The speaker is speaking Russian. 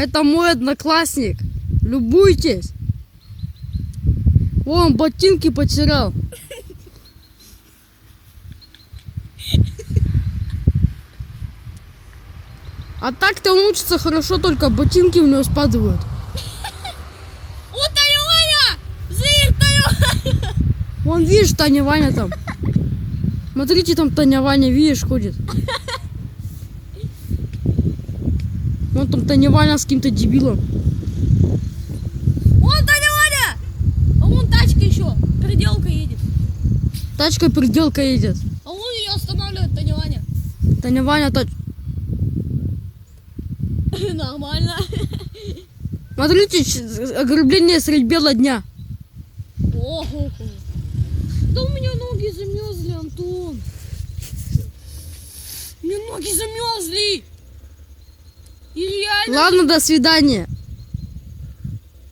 Это мой одноклассник. Любуйтесь. Вон, ботинки потерял. А так-то он учится хорошо, только ботинки у него спадают. Вон, видишь, Таня Ваня там. Смотрите, там Таня Ваня, видишь, ходит. Вон там Таня Ваня с каким-то дебилом. Вон Таня Ваня! А вон тачка еще. Переделка едет. Тачка переделка едет. А вон ее останавливает Таня Ваня. Таня Ваня, тач... Нормально. Смотрите, ограбление средь бела дня. Ого. Да у меня ноги замерзли, Антон. У меня ноги замерзли. Ладно, до свидания.